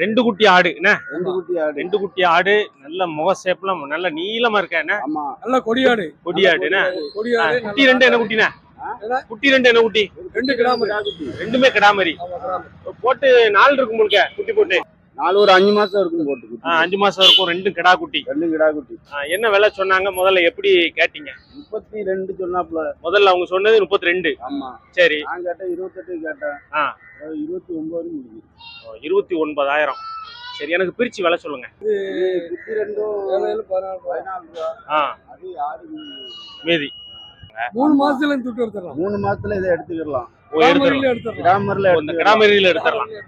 ரெண்டு குட்டி ஆடு என்ன? ரெண்டு குட்டி ஆடு. ரெண்டு குட்டி ஆடு நல்ல முக சேப்பெல்லாம் நல்ல நீளமா இருக்க என்ன? ஆமா. நல்ல கொடியாடு கொடி ஆடு என்ன? கொடியாடு குட்டி ரெண்டு என்ன குட்டினா? என்ன? குட்டி ரெண்டு என்ன குட்டி? ரெண்டு கிராம ரெண்டுமே கிடாமரி. போட்டு நாள் இருக்கும் முழுக்க குட்டி போட்டு. நாலு ஒரு அஞ்சு மாசம் இருக்கும் போட்டு அஞ்சு மாசம் இருக்கும் ரெண்டும் கிடா குட்டி. ரெண்டு கிடா குட்டி. என்ன விலை சொன்னாங்க? முதல்ல எப்படி கேட்டீங்க? முப்பத்தி ரெண்டு சொன்னாப்புல. முதல்ல அவங்க சொன்னது முப்பத்தி ரெண்டு ஆமா. சரி. நான் கேட்டேன் இருபத்தெட்டு கேட்டேன். இருபத்தி ஒன்பது முடியுது இருபத்தி ஒன்பதாயிரம். சரி எனக்கு பிரிச்சு விலை சொல்லுங்க. ஆ. மீதி. மூணு மாசத்துல துட்டு எடுத்துடலாம். மூணு மாசத்துல இதை எடுத்துக்கலாம் ஓ, எடுத்துடலாம். கிராமரியில எடுத்துடலாம். கிராமர்ல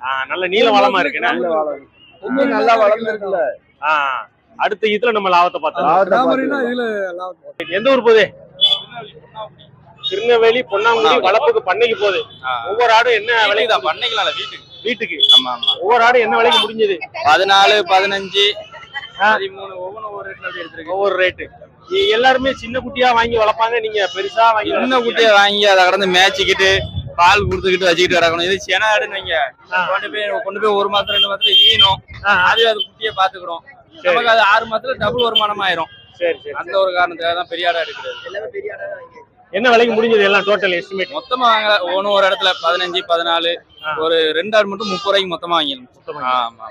ஆ, நல்ல நீள வளமா இருக்குண்ணா நல்ல வளரும் ரொம்ப நல்லா வளர்ந்துருக்குல்ல. ஆ, அடுத்த இதுல நம்ம லாபத்தை பார்த்தோம் எந்த ஊர் போகுது? திருநெல்வேலி பொன்னாங்குடி வளப்புக்கு பண்ணைக்கு போகுது. ஒவ்வொரு ஆடும் என்ன விலைக்கு தான் பண்ணிக்கலாம் வீட்டுக்கு. வீட்டுக்கு. ஆமா ஆமா. ஒவ்வொரு ஆடும் என்ன விலைக்கு முடிஞ்சது? பதினாலு பதினஞ்சு. பதிமூணு ஒவ்வொன்று ஒவ்வொரு ரேட்ல எடுத்திருக்கு. ஒவ்வொரு ரேட்டு எல்லாருமே சின்ன குட்டியா வாங்கி வளர்ப்பாங்க. நீங்க பெருசா வாங்கி சின்ன. குட்டியை வாங்கி அதை கடந்து மேய்ச்சிக்கிட்டு பால் கொடுத்துக்கிட்டு வச்சுக்கிட்டு கிடக்கணும். இது சென ஆடுன்னு வைங்க. கொண்டு போய் கொண்டு போய் ஒரு மாசம் ரெண்டு மாசத்துல ஈனும் ஆ, அது அது குட்டியை பாத்துக்கிறோம் நமக்கு அது ஆறு மாசத்துல டபுள் வருமானம் ஆயிரும். சரி சரி அந்த ஒரு காரணத்துக்காக தான் பெரிய ஆடா எடுக்கிறது. என்ன விலைக்கு முடிஞ்சது எல்லாம் டோட்டல் எஸ்டிமேட் மொத்தமா வாங்கல ஒவ்வொன்று ஒரு இடத்துல பதினஞ்சு பதினாலு. ஒரு ரெண்டு ஆடு மட்டும் முப்பது ரூபாய்க்கு மொத்தமா வாங்கிடணும். ஆமா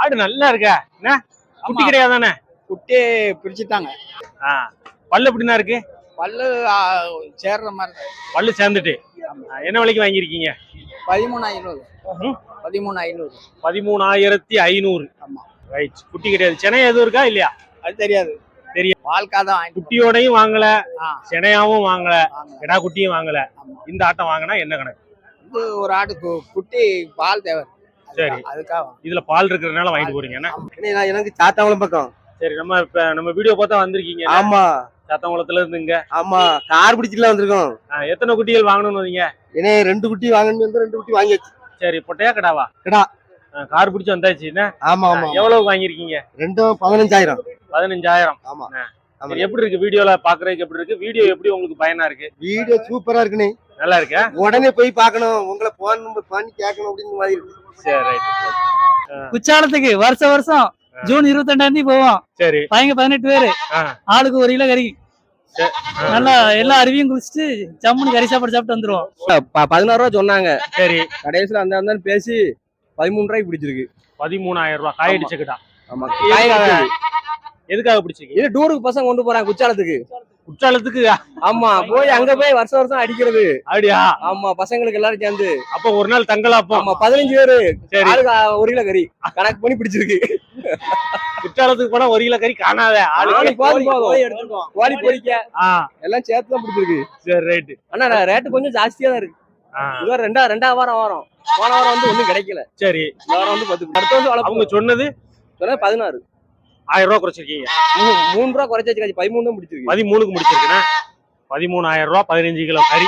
ஆடு நல்லா இருக்கா? என்ன? குட்டி. கிடையாது தானே குட்டியே பிரிச்சுட்டாங்க. ஆ, பல்லு எப்படின்னா இருக்கு? பல்லு சேர்ற மாதிரி பல்லு சேர்ந்துட்டு. என்ன விலைக்கு வாங்கியிருக்கீங்க? பதிமூணு ஐநூறு. பதிமூணு ஐநூறு பதிமூணாயிரத்தி ஐநூறு. ஆமா. ரைட் குட்டி கிடையாது. சென்னை எதுவும் இருக்கா இல்லையா? அது தெரியாது. தெரியும். வாழ்க்கை தான் வாங்கிட்டு குட்டியோடையும் வாங்கல. செனையாவும் வாங்கல வாங்க. கிடா குட்டியும் வாங்கல. இந்த ஆட்டம் வாங்கினா என்ன கணக்கு இது ஒரு ஆடு குட்டி பால் தேவை சரி. அதுக்காக. இதுல பால் இருக்கிறதுனால வாங்கிட்டு போறீங்க எனக்கு சாத்தாங்குளம் பக்கம் சரி நம்ம இப்ப நம்ம வீடியோ பார்த்தா வந்திருக்கீங்க ஆமா சாத்தங்குளத்துல இருந்துங்க ஆமா கார் பிடிச்சிட்டுலாம் வந்திருக்கோம் எத்தனை குட்டிகள் வாங்கணும்னு வந்தீங்க ஏன்னா ரெண்டு குட்டி வாங்கணும் வந்து ரெண்டு குட்டி வாங்கியாச்சு சரி பொட்டையா கிடாவா கிடா. கார் பிடிச்சு வந்தாச்சு என்ன? ஆமா ஆமா எவ்வளவு வாங்கியிருக்கீங்க? ரெண்டும் பதினஞ்சாயிரம். பதினஞ்சாயிரம். ஆமா. எப்படி இருக்கு? வீடியோல பாக்குறதுக்கு எப்படி இருக்கு? வீடியோ எப்படி உங்களுக்கு பயனா இருக்கு? வீடியோ சூப்பரா இருக்குண்ணே. நல்லா இருக்கா? உடனே போய் பார்க்கணும். உங்களை போன் நம்பர் பண்ணி கேட்கணும் அப்படின்னு மாதிரி இருக்கு. சரி ரைட் குச்சாலத்துக்கு வருஷ வருஷம் ஜூன் இருபத்தி ரெண்டாம் தேதி போவோம். சரி. பையங்க பதினெட்டு பேரு. ஆளுக்கு ஒரு கிலோ கறி. நல்லா எல்லா அருவியும் குளிச்சுட்டு ஜம்முன்னு கறி சாப்பாடு சாப்பிட்டு வந்துருவோம். பதினாறு ரூபா சொன்னாங்க. சரி. கடைசியில அந்த அந்த பேசி பதிமூணு ரூபாய்க்கு பிடிச்சிருக்கு. பதிமூணாயிரம் ரூபாய் காய் அடிச்சுக்கிட்டா. ஆமா. எதுக்காக பிடிச்சிங்க இது டூருக்கு பசங்க கொண்டு போறாங்க குச்சாலத்துக்கு குற்றாலத்துக்கு? ஆமா போய் அங்க போய் வருஷம் வருஷம் அடிக்கிறது. அப்படியா? ஆமா பசங்களுக்கு எல்லாரும் சேர்ந்து. அப்ப ஒரு நாள் தங்கலாம் அப்போ ஆமா பதினஞ்சு பேரு. சரி. ஒரு கிலோ கறி. கணக்கு பண்ணி பிடிச்சிருக்கு. குற்றாலத்துக்கு போனா ஒரு கிலோ கறி காணாத எடுத்துக்குவோம். கோழி பொரிக்க ஆ. எல்லாம் சேர்த்து தான் பிடிச்சிருக்கு. சரி ரைட்டு ஆனா ரேட்டு கொஞ்சம் ஜாஸ்தியா தான் இருக்கு. இது வாரம் ரெண்டா ரெண்டா வாரம் வாரம். போன வாரம் வந்து ஒண்ணும் கிடைக்கல. சரி. இந்த வாரம் வந்து பத்து அடுத்த வருஷம் அவங்க வளர்ப்பு சொன்னது? சொன்னா பதினாறு. ஆயிரம் ரூபாய் குறைச்சிருக்கீங்க. மூணு மூணு ரூபா குறைச்சி வச்சுக்காச்சு பதிமூணு தான் பிடிச்சிருக்கு பதிமூணுக்கு முடிச்சிருக்கேன் பதிமூணாயிரம் ரூபாய் பதினஞ்சு கிலோ கறி.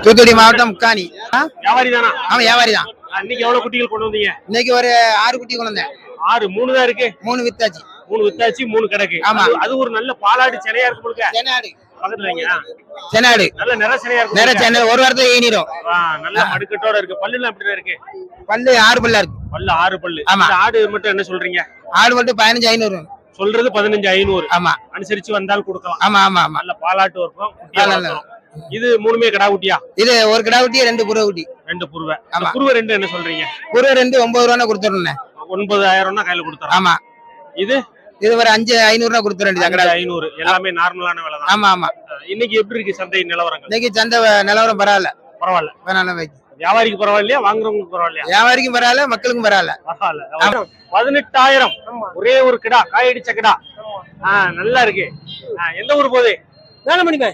தூத்துக்குடி மாவட்டம் முக்காணி. வியாபாரி தானா? ஆமா வியாபாரி தான். இன்னைக்கு எவ்வளவு குட்டிகள் கொண்டு வந்தீங்க? இன்னைக்கு ஒரு ஆறு குட்டி கொண்டு வந்தேன். ஆறு மூணு தான் இருக்கு. மூணு வித்தாச்சு. மூணு வித்தாச்சு மூணு கிடக்கு. ஆமா. அது- அது ஒரு நல்ல பாலாடு சிலையா இருக்கு செனாடு. ஆ. செனாடு நல்ல. சென்னை ஒரு வாரத்துல ஆ, நல்ல மடுக்கட்டோட இருக்கு. பல்லுலாம் எப்படிதான் இருக்கு? பல்லு ஆறு பல்லா இருக்கு. பல்லு ஆறு பல்லு. ஆமா. ஆடு மட்டும் என்ன சொல்றீங்க? ஆடு மட்டும் பதினஞ்சு ஐநூறு. சொல்றது பதினஞ்சு ஐநூறு. ஆமா. அனுசரிச்சு வந்தால் கொடுக்கலாம். ஆமா ஆமா ஆமா. நல்ல பாலாட்டு இருக்கும். இது மூணுமே கடா குட்டியா? இது ஒரு கிடா குட்டி ரெண்டு புற குட்டி. ரெண்டு புருவை. ஆமா. புருவை ரெண்டு என்ன சொல்றீங்க? புற ரெண்டு ஒன்பது ரூபா கொடுத்துருந்தேன் ஒன்பதாயிரம்னா கையில கொடுத்துறோம். ஆமா. இது? இது ஒரு அஞ்சு ஐநூறு ரூபா கொடுத்துட வேண்டியது கடா ஐநூறு. எல்லாமே நார்மலான விலை தான். ஆமா ஆமா. இன்னைக்கு எப்படி இருக்கு சந்தை நிலவரங்கள்? இன்னைக்கு சந்தை நிலவரம் பரவாயில்ல. பரவாயில்ல. வேணாலும் வைக்க வியாபாரிக்கு பரவாயில்லையா? வாங்குறவங்களுக்கு பரவாயில்லையா? வியாபாரிக்கும் பரவாயில்ல மக்களுக்கும் பரவாயில்ல. பரவாயில்ல. பதினெட்டாயிரம். ஒரே ஒரு கிடா காயடிச்ச கிடா. ஆ நல்லா இருக்கு. எந்த ஊர் போகுது? வேலை பை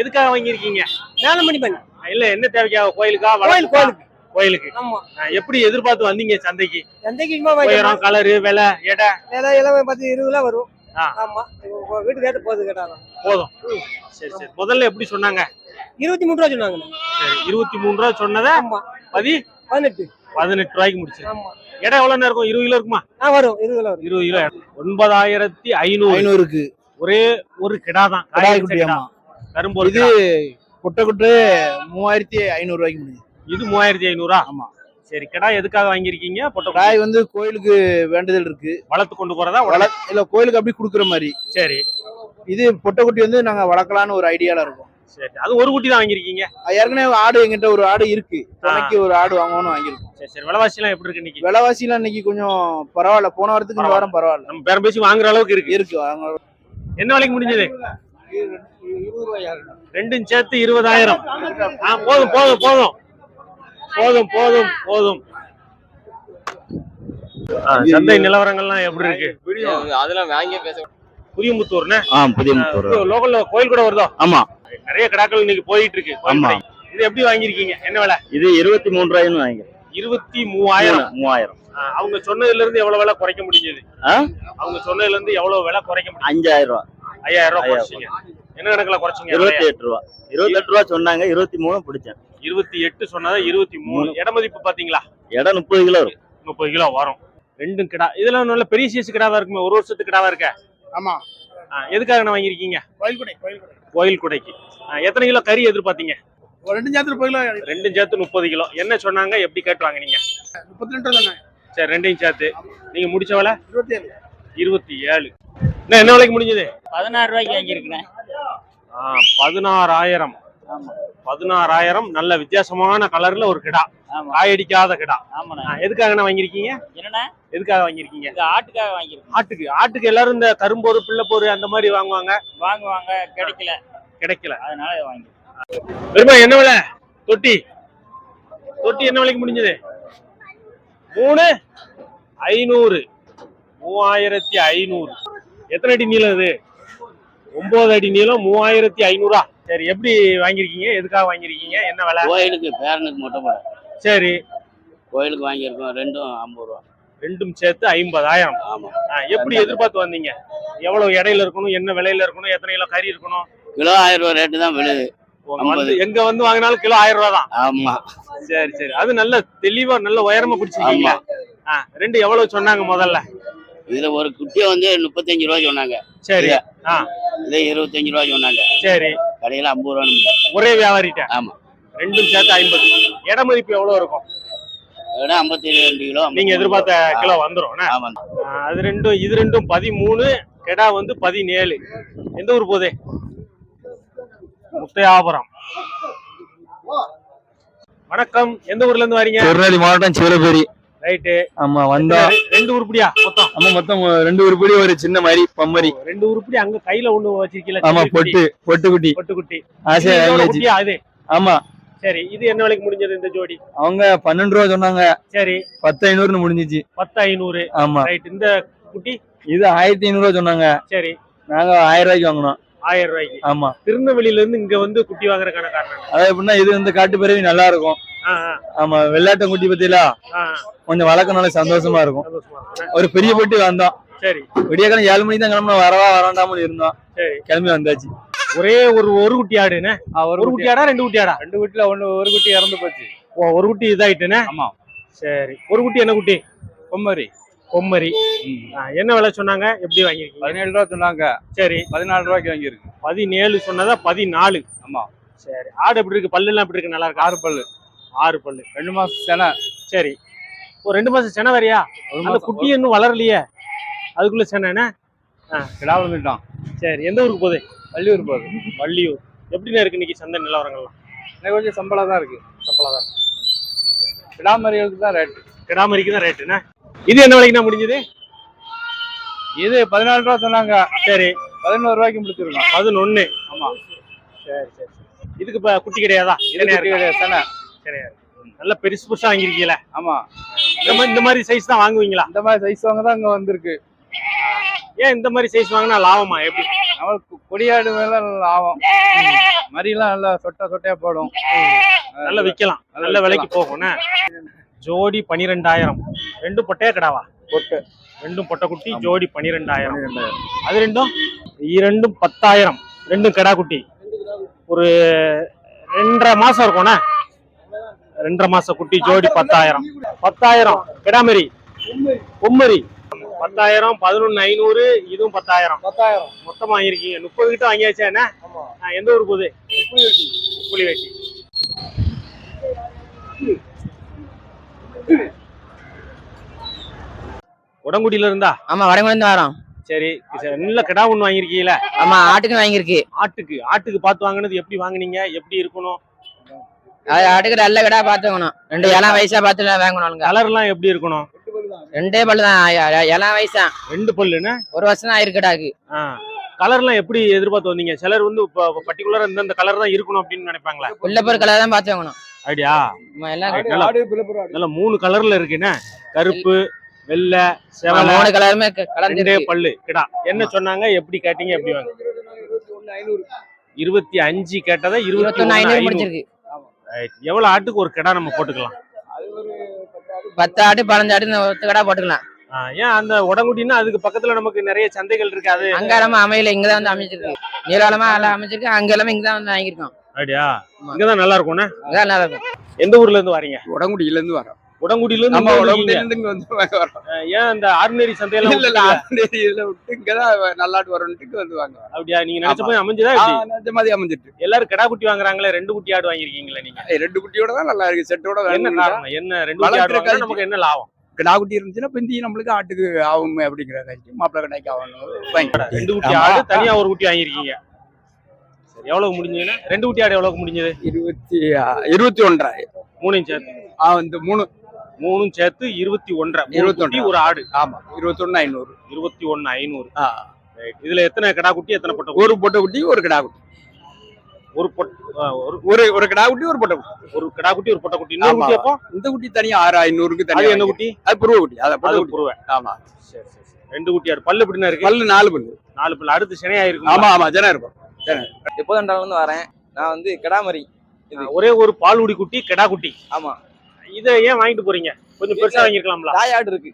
எதுக்காக வாங்கியிருக்கீங்க? வேலை பை இல்ல என்ன தேவைக்காக கோயிலுக்கா? கோயில், வளர்ப்புக்கா? கோயிலுக்கு. எப்படி எதிர்பார்த்து வந்தீங்க சந்தைக்கு? எந்தைக்கு சும்மா உயரம் கலரு விலை எடை. எல்லாம் பத்து இருபது ரூபா வரும். ஆமா. வீட்டுக்கு கேட்டு போகுது கேட்டாலும் போதும். சரி சரி. முதல்ல எப்படி சொன்னாங்க? இருபத்தி மூணு ரூபா சொன்னாங்க. சரி இருபத்தி மூணு ரூபா சொன்னதை ஆமா. பதி பதினெட்டு. பதினெட்டு ரூபாய்க்கு முடிச்சு ஆமா. எடை எவ்வளவு நேரம் இருக்கும்? இருபது கிலோ இருக்குமா? வரும். இருபது கிலோ வரும். இருபது கிலோ. ஒன்பதாயிரத்தி ஐநூறு. ஐநூறுக்கு. ஒரே ஒரு கிடா தான். கிடாய் காயடிச்ச குட்டி, கிடா. ஆமா. கரும்பு ஒரு இது கிடா. குட்டை குட்டு மூவாயிரத்தி ஐநூறு ரூபாய்க்கு முடியும் இது மூவாயிரத்தி ஐநூறா? ஆமா. சரி கிடா எதுக்காக வாங்கியிருக்கீங்க? பொட்டை காய் வந்து கோயிலுக்கு வேண்டுதல் இருக்கு. வளர்த்து கொண்டு போறதா? வள இல்ல கோயிலுக்கு அப்படி குடுக்குற மாதிரி. சரி. இது பொட்டைக்குட்டி வந்து நாங்க வளர்க்கலாம்னு ஒரு ஐடியால இருக்கோம். சரி. அது ஒரு குட்டி தான் வாங்கியிருக்கீங்க? ஏற்கனவே ஆடு எங்கிட்ட ஒரு ஆடு இருக்கு. துணைக்கு ஒரு ஆடு வாங்கணும்னு வாங்கியிருக்கோம். சரி சரி. விலைவாசி எல்லாம் எப்படி இருக்கு இன்னைக்கு? விலைவாசிலாம் இன்னைக்கு கொஞ்சம் பரவாயில்ல. போன வாரத்துக்கு இந்த வாரம் பரவாயில்ல. நம்ம பேரம் பேசி வாங்குற அளவுக்கு இருக்கு. இருக்கு என்ன விலைக்கு முடிஞ்சது? ரெண்டும் சேர்த்து இருபதாயிரம். போதும் போதும் போதும். போதும் போதும் போதும். சந்தை நிலவரங்கள்லாம் எப்படி இருக்கு? அதெல்லாம் வாங்கி பேச புரியமுத்தூர்னு ஆ புதிய முத்தூர் லோக்கல்ல கோயில் கூட வருதோ? ஆமா. நிறைய கிடாக்கள் இன்னைக்கு போயிட்டு இருக்கு ஆமா. இது எப்படி வாங்கியிருக்கீங்க? என்ன விலை? இது இருபத்தி மூணு ரூபாய்னு வாங்கி இருபத்தி மூவாயிரம். மூவாயிரம் அவங்க சொன்னதுல இருந்து எவ்வளவு விலை குறைக்க முடிஞ்சது? அவங்க சொன்னதுல இருந்து எவ்வளவு விலை குறைக்க முடியும் அஞ்சாயிரம் ரூபா. ஐயாயிரம் ரூபாய் ஐயாயிரம் குறைச்சிங்க. என்ன கணக்குல குறைச்சிங்க? இருபத்தி எட்டு ரூபா. இருபத்தி எட்டு ரூபா சொன்னாங்க இருபத்தி மூணு பிடிச்சேன். இருபத்தி எட்டு சொன்னதா இருபத்தி மூணு. இட மதிப்பு பாத்தீங்களா இடம் முப்பது கிலோ இருக்கும் முப்பது கிலோ வரும். ரெண்டும் கிடா இதெல்லாம் நல்ல பெரிய சைஸ் கிடாவா இருக்குமே? ஒரு வருஷத்துக்கு கிடாவா இருக்க? ஆமா. ஆ, எதுக்காக நான் வாங்கியிருக்கீங்க? கோயில் குடை கோயில் குடை கோயில் குடைக்கு. ஆ, எத்தனை கிலோ கறி எதிர்பார்த்தீங்க? ஒரு ரெண்டு ஜாத்திரம் போயில ரெண்டும் சேர்த்து முப்பது கிலோ. என்ன சொன்னாங்க? எப்படி கேட்டு வாங்குனீங்க? முப்பத்தி ரெண்டு சரி ரெண்டையும் சேர்த்து. நீங்க முடிச்ச வேலை? இருபத்தி ஏழு. இருபத்தி ஏழு. என்ன என்ன விலைக்கு முடிஞ்சது? பதினாறு ரூபாய்க்கு வாங்கியிருக்கிறேன். ஆ, பதினாறாயிரம். பதினாறாயிரம் நல்ல வித்தியாசமான கலர்ல ஒரு கிடா. காயடிக்காத கிடா. எதுக்காக நான் வாங்கியிருக்கீங்க? என்னண்ணா? எதுக்காக வாங்கியிருக்கீங்க? இது ஆட்டுக்காக வாங்கியிருக்கேன் ஆட்டுக்கு ஆட்டுக்கு எல்லாரும் இந்த கரும்போரு பிள்ளைப்போரு அந்த மாதிரி வாங்குவாங்க? வாங்குவாங்க கிடைக்கல. கிடைக்கல. அதனால வாங்கி பெருமா என்ன விலை? தொட்டி. தொட்டி என்ன விலைக்கு முடிஞ்சது? மூணு? ஐநூறு. மூவாயிரத்தி ஐநூறு. எத்தனை அடி நீளம் இது? ஒன்பது அடி நீளம் மூவாயிரத்தி ஐநூறா. சரி எப்படி வாங்கியிருக்கீங்க? எதுக்காக வாங்கியிருக்கீங்க? என்ன விலை? கோயிலுக்கு பேரனுக்கு மட்டும் சரி. கோயிலுக்கு வாங்கியிருக்கோம். ரெண்டும் ஐம்பது ரூபா. ரெண்டும் சேர்த்து ஐம்பதாயிரம். ஆமா. எப்படி எதிர்பார்த்து வந்தீங்க? எவ்வளவு இடையில இருக்கணும்? என்ன விலையில இருக்கணும்? எத்தனை கிலோ கறி இருக்கணும்? கிலோ ஆயிரம் ரூபா ரேட்டு தான் விழுது. எங்க வந்து வாங்கினாலும் கிலோ ஆயிரம் ரூபா தான். ஆமா. சரி சரி. அது நல்ல தெளிவா நல்ல உயரமா பிடிச்சிருக்கீங்க ரெண்டு எவ்வளவு சொன்னாங்க முதல்ல? இதுல ஒரு குட்டியை வந்து முப்பத்தஞ்சு ரூபா சொன்னாங்க. சரி. ஆ. இதே இருபத்தஞ்சு ரூபா சொன்னாங்க. சரி. கடையில ஐம்பது ரூபா ஒரே வியாபாரிட்ட ஆமா. ரெண்டும் சேர்த்து ஐம்பது. இட மதிப்பு எவ்வளவு இருக்கும்? ஐம்பத்தி ரெண்டு கிலோ நீங்க எதிர்பார்த்த கிலோ ஆ, அது ரெண்டும் இது ரெண்டும் பதிமூணு கெடா வந்து பதினேழு. எந்த ஊர் போகுது? முத்தையாபுரம். வணக்கம். எந்த ஊர்ல இருந்து வரீங்க? திருநெல்வேலி மாவட்டம் சிவலப்பேரி ரைட்டு ஆமா வந்தோம் ரெண்டு உருப்படியா? மொத்தம். ஆமா மொத்தம் ரெண்டு உருப்படி ஒரு சின்ன மாதிரி பம்மரி ரெண்டு உருப்படி அங்க கையில ஒண்ணு வச்சிருக்கீல ஆமா குட்டி, பொட்டு பொட்டு குட்டி ஆசையா இதோட வாங்கியாச்சு குட்டியா அது? ஆமா. சரி இது என்ன விலைக்கு முடிஞ்சது இந்த ஜோடி? அவங்க பன்னெண்டு ரூபா சொன்னாங்க. சரி. பத்து ஐநூறுன்னு முடிஞ்சிச்சு. பத்து ஐநூறு ஆமா. ரைட் இந்த குட்டி? இது ஆயிரத்தி ஐநூறு ரூபா சொன்னாங்க. சரி. நாங்க ஆயிரம் ரூபாய்க்கு வாங்கினோம். ஆயிரம் ரூபாய்க்கு. ஆமா. திருநெல்வேலியில இருந்து இங்க வந்து குட்டி வாங்குறதுக்கான காரணம்? அதாவது எப்படின்னா இது வந்து காட்டு பிறவி நல்லா இருக்கும். ஆமா வெள்ளாட்டம் குட்டி பத்தியில ஆ, கொஞ்சம் வளர்க்கனால சந்தோஷமா இருக்கும். ஒரு பெரிய பொட்டி வந்தோம். சரி. விடியக்காலம் ஏழு மணிக்கு தான் கிளம்பணும் வரவா வராண்டாமல் இருந்தோம். சரி. கிளம்பி வந்தாச்சு. ஒரே ஒரு ஒரு குட்டி ஆடுன்னு ஒரு குட்டி ஆடா ரெண்டு குட்டி ஆடா ரெண்டு குட்டில ஒண்ணு ஒரு குட்டி இறந்து போச்சு. ஓ, ஒரு குட்டி இதாயிட்டுன்னு ஆமா. சரி. ஒரு குட்டி என்ன குட்டி? பொம்மரி. பொம்மரி. என்ன விலை சொன்னாங்க? எப்படி வாங்கிருக்கீங்க பதினேழு ரூபா சொன்னாங்க. சரி. பதினாலு ரூபாய்க்கு வாங்கியிருக்கு. பதினேழு சொன்னதா பதினாலு. ஆமா. சரி. ஆடு எப்படி இருக்கு? பல்லு எல்லாம் எப்படி இருக்கு? நல்லா இருக்கு? ஆறு பல்லு. ஆறு பல்லு. ரெண்டு மாசம் சென. சரி. ஒரு ரெண்டு மாசம் சென வரையா அந்த குட்டி இன்னும் வளரலையே. அதுக்குள்ள சென என்ன? கிடா வந்துட்டான். சரி எந்த ஊருக்கு போகுது? வள்ளியூர் போகுது. வள்ளியூர். எப்படிண்ணே இருக்கு இன்னைக்கு சந்தை நிலவரங்கள்லாம்? எனக்கு கொஞ்சம் சம்பளம் தான் இருக்கு. சம்பளம் தான். கிடாமரிகளுக்கு தான் ரேட் கிடாமரிக்கு தான் ரேட்டுண்ணே இது என்ன விலைக்குண்ணா முடிஞ்சது? இது பதினாலு ரூபா சொன்னாங்க. சரி. பதினோரு ரூபாய்க்கு முடிச்சிருக்கோம். பதினொன்னு. ஆமா. சரி சரி. இதுக்கு இப்ப குட்டி கிடையாதா? இது? கிடையாது, சென. கிடையாது. நல்ல பெருசு பெருசா வாங்கிருக்கீல ஆமா. இந்த மாதிரி இந்த மாதிரி சைஸ் தான் வாங்குவீங்களா? இந்த மாதிரி சைஸ் வாங்க தான் இங்க வந்திருக்கு. ஏன் இந்த மாதிரி சைஸ் வாங்கினா லாபமா? எப்படி? நம்மளுக்கு கொடியாடு மேல லாபம். மரியெல்லாம் நல்லா சொட்டா சொட்டையா போடும். நல்ல விக்கலாம். நல்ல விலைக்கு போகும்ண்ணே ஜோடி பனிரெண்டாயிரம். ரெண்டும் பொட்டையா கிடாவா? பொட்டு. ரெண்டும் பொட்டை குட்டி ஜோடி பனிரெண்டாயிரம். அது ரெண்டும்? இரண்டும் பத்தாயிரம். ரெண்டும் கிடா குட்டி. ஒரு ரெண்டரை மாசம் இருக்கும்ண்ணே? ரெண்டரை மாச குட்டி ஜோடி பத்தாயிரம். பத்தாயிரம். கிடாமரி. பொம்மரி பத்தாயிரம் பதினொன்னு ஐநூறு இதுவும் பத்தாயிரம். பத்தாயிரம். மொத்தமா வாங்கியிருக்கீங்க. முப்பது கிட்ட வாங்கியாச்சா என்ன? எந்த ஊர் போகுது? புளி வெட்டி. உடங்குடியில இருந்தா? ஆமா வடங்குலேருந்து வரோம். சரி. சரி, நல்ல கிடா ஒண்ணு வாங்கியிருக்கீங்கள? ஆமா ஆட்டுக்கு வாங்கியிருக்கு. ஆட்டுக்கு. ஆட்டுக்கு பார்த்து வாங்கினது எப்படி வாங்குனீங்க? எப்படி இருக்கணும்? அது ஆட்டுக்கு நல்ல கடா பாத்துக்கணும் ரெண்டு இளம் வயசா பார்த்து வாங்கணும் கலர்லாம் எப்படி இருக்கணும்? ரெண்டே பல்லு தான் இளம் வயசா. ரெண்டு பல்லுன்னு ஒரு வருஷம் தான் ஆயிருக்கடாக்கு ஆ. கலர்லாம் எப்படி எதிர்பார்த்து வந்தீங்க? சிலர் வந்து இப்போ பர்டிகுலரா இந்தந்த கலர் தான் இருக்கணும் அப்படின்னு நினைப்பாங்களா? உள்ள பொருள் கலர் தான் பார்த்து வாங்கணும் எல்லாம் நல்லா நல்லா மூணு கலர்ல இருக்குண்ணே கருப்பு வெள்ளை செவலை. மூணு கலருமே கலந்து. பல்லு. கிடா. என்ன சொன்னாங்க? எப்படி கேட்டீங்க? எப்படி வாங்க? இருபத்தி அஞ்சு கேட்டதை? இருபத்தி ஒண்ணு ஐநூறு. எவ்வளவு ஆட்டுக்கு ஒரு கிடா நம்ம போட்டுக்கலாம்? பத்து ஆட்டு பதினஞ்சு ஆட்டு இந்த ஒத்து கடா போட்டுக்கலாம். ஏன் அந்த உடங்குடின்னா அதுக்கு பக்கத்துல நமக்கு நிறைய சந்தைகள் இருக்கு அது அங்க எல்லாமே அமையல இங்கதான் வந்து அமைச்சிருக்கு நீளமா எல்லாம் அமைச்சிருக்கு அங்க எல்லாமே இங்கதான் வந்து வாங்கியிருக்கோம். ஐடியா இங்கதான் நல்லா இருக்கும்ண்ணே இங்கதான் நல்லா இருக்கும். எந்த ஊர்ல இருந்து வரீங்க? உடங்குடியில இருந்து வரோம். உடங்குடியில இருந்து நம்ம இங்க. இருந்து இங்க வந்து வரோம். ஏன் அந்த ஆர்டினரி சந்தையெல்லாம் இல்ல இல்ல? ஆண்டேரி இதுல விட்டு இங்கதான் நல்லாட்டு வரணுட்டு வந்து வாங்க அப்படியா? நீங்க நினைச்ச. போய் அமைஞ்சதா? நிஜ மாதிரி அமைஞ்சிட்டு. எல்லாரும் கிடா குட்டி வாங்குறாங்களே ரெண்டு குட்டி ஆடு வாங்கிருக்கீங்களா நீங்க? ரெண்டு குட்டியோட தான் நல்லா இருக்கு. செட்டோட என்ன காரணம்? என்ன ரெண்டு குட்டி ஆடு. நமக்கு என்ன லாபம்? கிடாக்குட்டி இருந்துச்சுன்னா பிந்தி நம்மளுக்கு ஆட்டுக்கு ஆகும் அப்படிங்கிற காய்ச்சி மாப்பிள்ளை கடைக்கு ஆகணும். வாங்கி ரெண்டு குட்டி. ஆடு தனியா ஒரு குட்டி வாங்கிருக்கீங்க எவ்வளவு முடிஞ்சதுன்னா? ரெண்டு குட்டி ஆடு எவ்வளவு முடிஞ்சது? இருபத்தி இருபத்தி ஒன்றரை. மூணையும் சேர்த்து ஆ இந்த மூணு. மூணும் சேர்த்து இருபத்தி ஒன்றரை. இருபத்தி ஒரு ஆடு. ஆமா. இருபத்தொன்னு ஐநூறு. இருபத்தி ஒண்ணு ஐநூறு. இதுல எத்தனை கிடா குட்டி எத்தனை பொட்டை குட்டி? ஒரு பொட்டை குட்டி ஒரு கிடா குட்டி. ஒரு ஒரு ஒரு கிடா குட்டி ஒரு பொட்டை குட்டி. ஒரு கிடா குட்டி ஒரு பொட்டை குட்டி. இன்னொரு. குட்டி அப்போ? இந்த குட்டி தனியா ஆறு ஐநூறுக்கு அது தனியா என்ன குட்டி? அது புருவ குட்டி அத பொட்டை புருவ. ஆமா. சரி ரெண்டு குட்டி ஆடு. பல்லு எப்படின்னா இருக்கு? பல்லு நாலு பல்லு. நாலு பல்லு. அடுத்து சினையா இருக்கும் ஆமா ஆமா ஜனம் இருக்கும். எப்போதும் வரேன். நான் வந்து கிடாமரி. ஒரே ஒரு பால்குடி குட்டி கிடா குட்டி. ஆமா. இதை ஏன் வாங்கிட்டு போறீங்க? கொஞ்சம் பெருசா வாங்கிருக்கலாம்ல தாயாடு இருக்கு.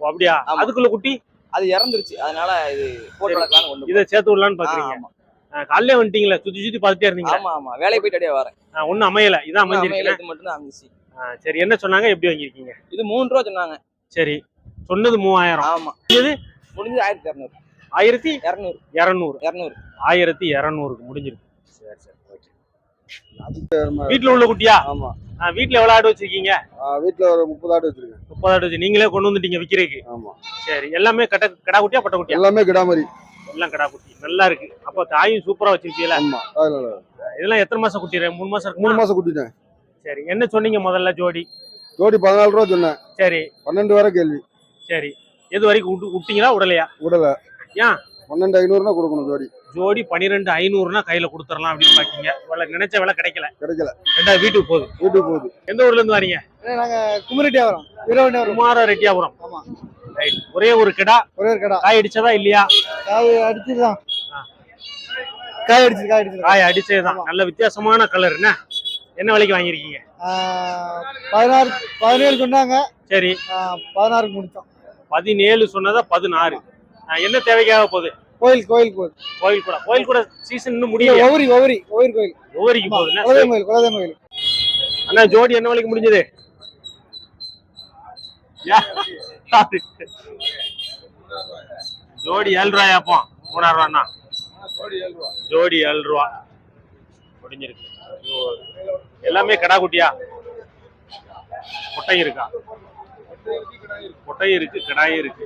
ஓ, அப்படியா. அதுக்குள்ள குட்டி? அது இறந்துருச்சு. அதனால இது போட்டு கொண்டு இதை சேர்த்து விடலான்னு. பாக்குறீங்க. காலையிலே வந்துட்டீங்களா சுத்தி சுத்தி பார்த்துட்டே இருந்தீங்க ஆமா ஆமா. வேலைக்கு போயிட்டு அப்படியே வரேன். ஒன்னும் அமையல. இதான் அமைஞ்சிருக்கு. இது மட்டும் தான் அமைஞ்சிச்சு சரி. என்ன சொன்னாங்க? எப்படி வாங்கிருக்கீங்க இது மூணு ரூபா சொன்னாங்க. சரி. சொன்னது மூவாயிரம். ஆமா. முடிஞ்சது ஆயிரத்தி இரநூறு. ஆயிரத்தி இரநூறு. இரநூறு. இரநூறு. ஆயிரத்தி இரநூறுக்கு முடிஞ்சிருக்கு. வீட்டுல உள்ள குட்டியா? ஆமா. வீட்டுல எவ்வளவு ஆடு வச்சிருக்கீங்க? வீட்டுல ஒரு முப்பது ஆடு வச்சிருக்கேன். முப்பது ஆடு வச்சு நீங்களே கொண்டு வந்துட்டீங்க விக்கிறதுக்கு? ஆமா. சரி எல்லாமே கட்ட கடா குட்டியா பட்ட குட்டியா? எல்லாமே கிடாமரி எல்லாம் கடா குட்டி. நல்லா இருக்கு. அப்போ தாயும் சூப்பரா வச்சிருக்கீங்களா ஆமா இதெல்லாம் எத்தனை மாசம் குட்டி மூணு மாசம் மூணு மாசம் குட்டிட்டேன். சரி என்ன சொன்னீங்க முதல்ல ஜோடி? ஜோடி பதினாலு ரூபா சொன்னேன். சரி. பன்னெண்டு வரை கேள்வி. சரி. எது வரைக்கும் விட்டு விட்டீங்களா விடலையா விடல ஏன்? பன்னெண்டு ஐநூறுனா கொடுக்கணும் ஜோடி. ஜோடி பன்னிரெண்டு ஐநூறுனா கையில கொடுத்துடலாம் அப்படின்னு பாக்கீங்க. விலை நினைச்ச விலை கிடைக்கல. கிடைக்கல. ரெண்டாவது வீட்டுக்கு போகுது. வீட்டுக்கு போகுது. எந்த ஊர்ல இருந்து வரீங்க? நாங்க குமரிட்டியா வரோம் வீரவண்டி வரோம் குமார ரெட்டியாபுரம் ஆமா. ரைட் ஒரே ஒரு கிடா? ஒரே ஒரு கடை. காய் அடிச்சதா இல்லையா? காய் அடிச்சுதான் ஆ. காய் அடிச்சு காய் அடிச்சு காய் அடிச்சதுதான். நல்ல வித்தியாசமான கலர் என்ன? என்ன விலைக்கு வாங்கியிருக்கீங்க? பதினாறு பதினேழு சொன்னாங்க. சரி. பதினாறுக்கு முடிச்சோம். பதினேழு சொன்னதா பதினாறு. என்ன தேவைக்காக போகுது? கோயில் கோயில் போகுது கோயில் கூட. கோயில் கூட சீசன் இன்னும் முடியல ஒவ்வொரு ஒவ்வொரு ஒவ்வொரு கோயில். ஒவ்வொருக்கு குலதெய்வம் கோயில் குலதெய்வம் கோயில். அண்ணா ஜோடி என்ன விலைக்கு முடிஞ்சது. ஜோடி ஏழு ரூபாயாப்போ மூணாயிரம் ரூபாண்ணா. ஜோடி ஏழு ரூபா முடிஞ்சிருக்கு. எல்லாமே கடா குட்டியா? கொட்டை இருக்கா? கொட்டை இருக்கு கிடாயும் இருக்கு.